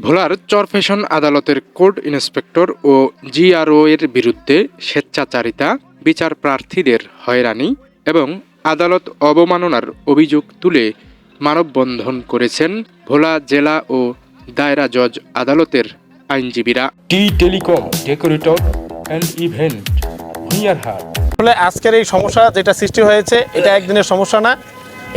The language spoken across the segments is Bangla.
ভোলার চরফেশন আদালতের কোর্ট ইন্সপেক্টর ও জিআরও এর বিরুদ্ধে স্বেচ্ছাচারিতা বিচার প্রার্থীদের হয়রানি এবং আদালত অবমাননার অভিযোগ তুলে মানববন্ধন করেছেন ভোলা জেলা ও দায়রা জজ আদালতের আইনজীবীরা। T telecom decorator and event Bhuiyarhat আজকের এই সমস্যা যেটা সৃষ্টি হয়েছে এটা একদিনের সমস্যা না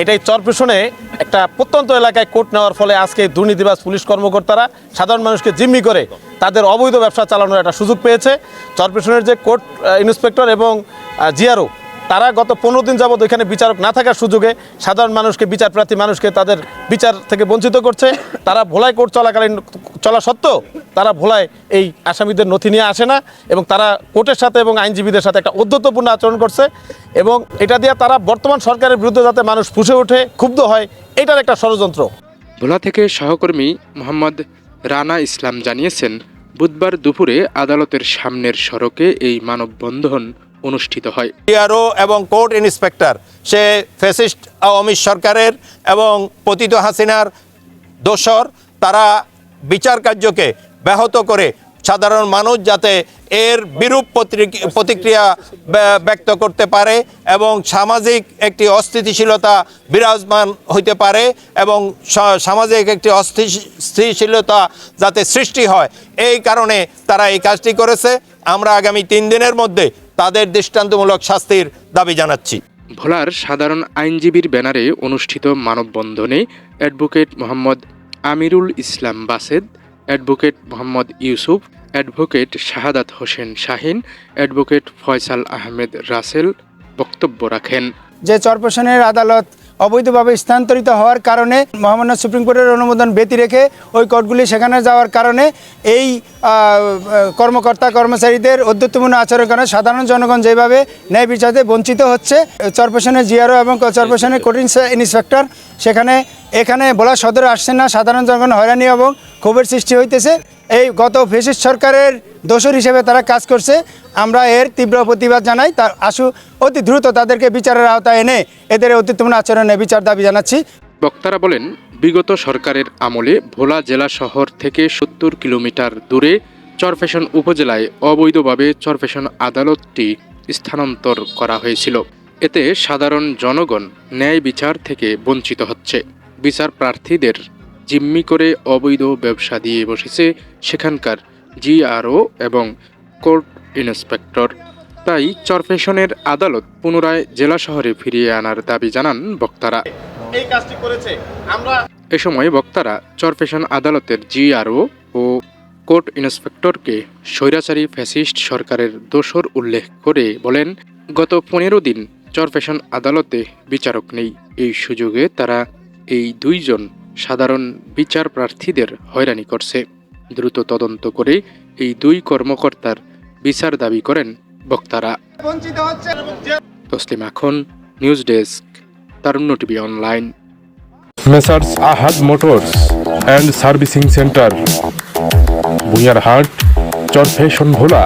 এটাই চরপেশনে একটা প্রত্যন্ত এলাকায় কোর্ট নেওয়ার ফলে আজকে দুর্নীতিবাজ পুলিশ কর্মকর্তারা সাধারণ মানুষকে জিম্মি করে তাদের অবৈধ ব্যবসা চালানোর একটা সুযোগ পেয়েছে। চরপেশনের যে কোর্ট ইন্সপেক্টর এবং জিআরও তারা গত পনেরো দিন যাবত এখানে বিচারক না থাকার সুযোগে সাধারণ মানুষকে বিচার প্রার্থী মানুষকে তাদের বিচার থেকে বঞ্চিত করছে। তারা ভোলায় কোর্ট চলাকালীন, চলা সত্ত্বেও তারা ভোলায় এই আসামিদের নথি নিয়ে আসে না এবং তারা কোর্টের সাথে এবং আইনজীবীদের সাথে একটা অধ্যতপূর্ণ আচরণ করছে এবং এটা দিয়ে তারা বর্তমান সরকারের বিরুদ্ধে যাতে মানুষ ফুসে ওঠে, ক্ষুব্ধ হয়, এটার একটা ষড়যন্ত্র। ভোলা থেকে সহকর্মী মোহাম্মদ রানা ইসলাম জানিয়েছেন, বুধবার দুপুরে আদালতের সামনের সড়কে এই মানববন্ধন অনুষ্ঠিত হয়। ডিআরও এবং কোর্ট ইন্সপেক্টর, সে ফেসিস্ট আওয়ামী সরকারের এবং পতিত হাসিনার দোসর তারা বিচার কার্যকে ব্যাহত করে সাধারণ মানুষ যাতে এর বিরূপ প্রতিক্রি- প্রতিক্রিয়া ব্যা- ব্যক্ত করতে পারে এবং সামাজিক একটি অস্থিতিশীলতা বিরাজমান হইতে পারে এবং সামাজিক একটি অস্থিতিশীলতা যাতে সৃষ্টি হয়। এই কারণে তারা এই কাজটি করেছে। আমরা আগামী তিন দিনের মধ্যে তাদের দৃষ্টান্তমূলক শাস্তির দাবি জানাচ্ছি। ভোলার সাধারণ আইনজীবীর ব্যানারে অনুষ্ঠিত মানববন্ধনে advocate Mohammad Amirul Islam Based advocate Mohammad Yusuf advocate Shahadat Hossain Shahin advocate Faisal Ahmed Rasel বক্তব্য রাখেন। যে চরপোষণের আদালত অবৈধভাবে স্থানান্তরিত হওয়ার কারণে মহামান্য সুপ্রিম কোর্টের অনুমোদন ব্যতি রেখে ওই কোর্টগুলি সেখানে যাওয়ার কারণে এই কর্মকর্তা কর্মচারীদের অধ্যত্বপূর্ণ আচরণের কারণে সাধারণ জনগণ যেভাবে ন্যায় বিচারে বঞ্চিত হচ্ছে চরপেশনের জিআরও এবং চরপেশনের কোর্ট ইন্স- ইন্সপেক্টর সেখানে এখানে বলা সদরে আসছে না সাধারণ জনগণ হয়রানি এবং ক্ষোভের সৃষ্টি হইতেছে। এই গত ফেসিস সরকারের দোষর হিসেবে তারা কাজ করছে। আমরা এর তীব্র প্রতিবাদ জানাই। তার আশু অতি দ্রুত তাদেরকে বিচারের আওতায় এনে এদের অতিত্বপূর্ণ আচরণে বিচার দাবি জানাচ্ছি। বক্তারা বলেন, বিগত সরকারের আমলে ভোলা জেলা শহর থেকে সত্তর কিলোমিটার দূরে চরফেশন উপজেলায় অবৈধভাবে চরফেশন আদালতটি স্থানান্তর করা হয়েছিল। এতে সাধারণ জনগণ ন্যায় বিচার থেকে বঞ্চিত হচ্ছে। বিচার প্রার্থীদের জিম্মি করে অবৈধ ব্যবসা দিয়ে বসেছে সেখানকার জিআরও এবং কোর্ট ইন্সপেক্টর। তাই চরফেশনের আদালত পুনরায় জেলা শহরে ফিরিয়ে আনার দাবি জানান বক্তারা। এই কাজটি করেছে আমরা এ সময় বক্তারা চরফেশন আদালতের জিআরও ও কোর্ট ইন্সপেক্টরকে স্বৈরাচারী ফ্যাসিস্ট সরকারের দোষর উল্লেখ করে বলেন গত পনেরো দিন চরফেশন আদালতে বিচারক নেই। এই সুযোগে তারা এই দুইজন সাধারণ বিচার প্রার্থীদের হয়রানি করছে। দ্রুত তদন্ত করে এই দুই কর্মকর্তার বিচার দাবি করেন বক্তারা। তসলিম এখন news desk Tarunya TV online. Messrs Ahad motors and servicing centre Bhuiyarhat Charfasson Bhola